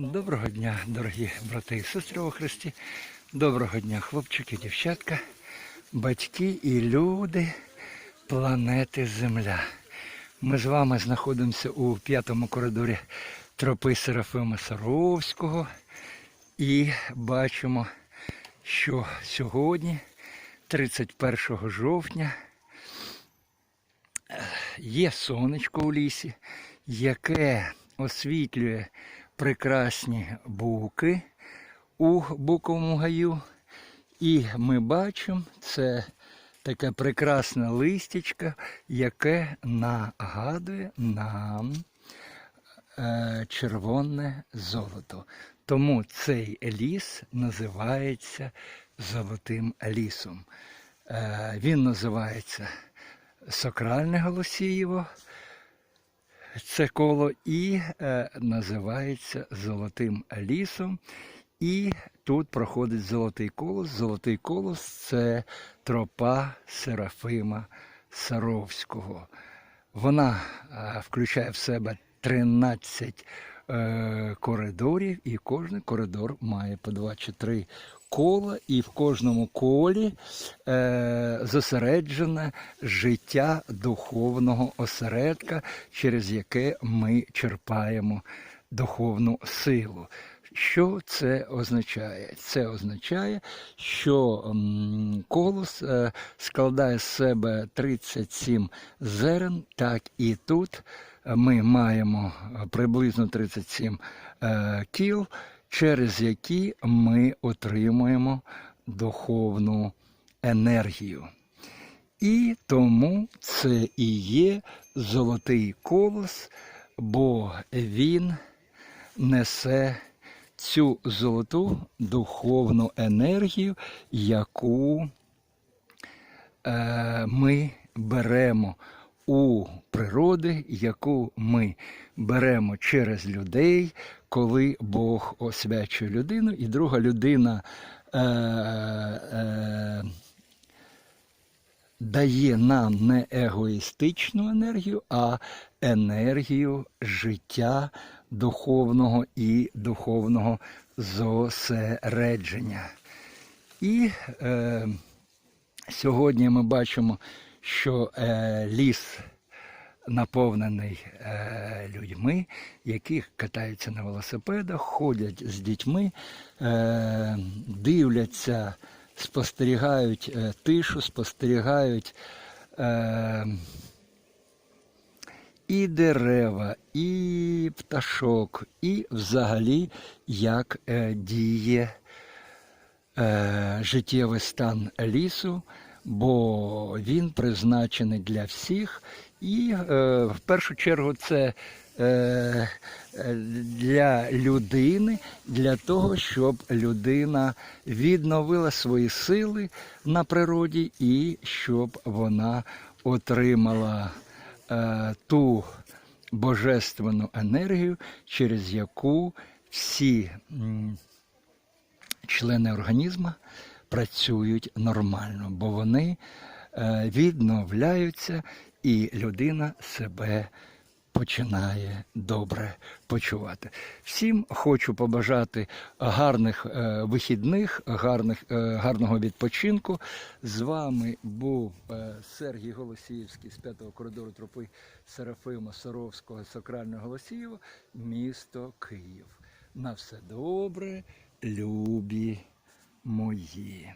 Доброго дня, дорогі брати і сестри у Христі. Доброго дня, хлопчики, дівчатка, батьки і люди планети Земля. Ми з вами знаходимося у п'ятому коридорі тропи Серафима Саровського і бачимо, що сьогодні, 31 жовтня, є сонечко у лісі, яке освітлює прекрасні буки у буковому гаю. І ми бачимо це таке прекрасне листячко, яке нагадує нам е, червоне золото. Тому цей ліс називається Золотим лісом. Е, він називається Сокральне Голосієво це коло і е, називається Золотим лісом. І тут проходить золотий колос. Золотий колос це тропа Серафима Саровського. Вона е, включає в себе 13 е, коридорів, і кожен коридор має по 2 чи 3 кола, і в кожному колі е, зосереджене життя духовного осередка, через яке ми черпаємо духовну силу. Що це означає? Це означає, що колос е, складає з себе 37 зерен, так і тут ми маємо приблизно 37 е, кіл, через які ми отримуємо духовну енергію. І тому це і є золотий колос, бо він несе цю золоту духовну енергію, яку е, ми беремо у природи, яку ми беремо через людей, коли Бог освячує людину, і друга людина е, е, дає нам не егоїстичну енергію, а енергію життя духовного і духовного зосередження. І е, сьогодні ми бачимо, що е, ліс наповнений е, людьми, які катаються на велосипедах, ходять з дітьми, е, дивляться, спостерігають е, тишу, спостерігають. Е, і дерева, і пташок, і взагалі як е, діє е, життєвий стан лісу, бо він призначений для всіх. І е, в першу чергу це для людини, для того, щоб людина відновила свої сили на природі і щоб вона отримала ту божественну енергію, через яку всі члени організму працюють нормально, бо вони е, відновляються і людина себе починає добре почувати. Всім хочу побажати гарних е, вихідних, гарних, е, гарного відпочинку. З вами був е, Сергій Голосіївський з п'ятого коридору тропи Серафима Саровського Сакрального Голосієва, місто Київ. На все добре, любі мої.